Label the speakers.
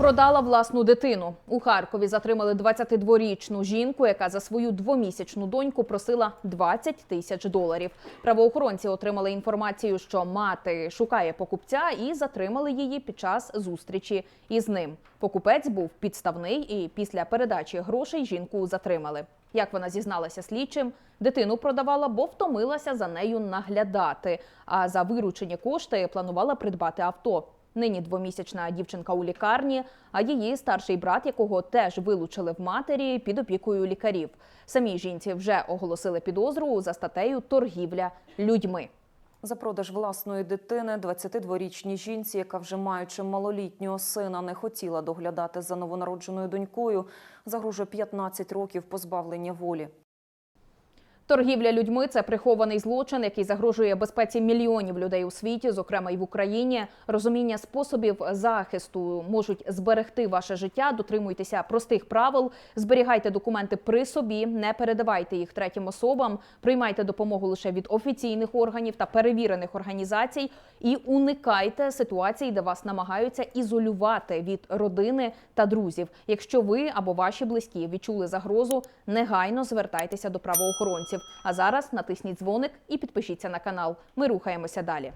Speaker 1: Продала власну дитину. У Харкові затримали 22-річну жінку, яка за свою двомісячну доньку просила 20 тисяч доларів. Правоохоронці отримали інформацію, що мати шукає покупця і затримали її під час зустрічі із ним. Покупець був підставний, і після передачі грошей жінку затримали. Як вона зізналася слідчим, дитину продавала, бо втомилася за нею наглядати. А за виручені кошти планувала придбати авто. Нині двомісячна дівчинка у лікарні, а її старший брат, якого теж вилучили в матері під опікою лікарів. Самій жінці вже оголосили підозру за статтею торгівля людьми.
Speaker 2: За продаж власної дитини 22-річній жінці, яка вже маючи малолітнього сина, не хотіла доглядати за новонародженою донькою, загрожує 15 років позбавлення волі.
Speaker 1: Торгівля людьми це прихований злочин, який загрожує безпеці мільйонів людей у світі, зокрема й в Україні. Розуміння способів захисту можуть зберегти ваше життя. Дотримуйтеся простих правил, зберігайте документи при собі, не передавайте їх третім особам, приймайте допомогу лише від офіційних органів та перевірених організацій і уникайте ситуацій, де вас намагаються ізолювати від родини та друзів. Якщо ви або ваші близькі відчули загрозу, негайно звертайтеся до правоохоронців. А зараз натисніть дзвоник і підпишіться на канал. Ми рухаємося далі.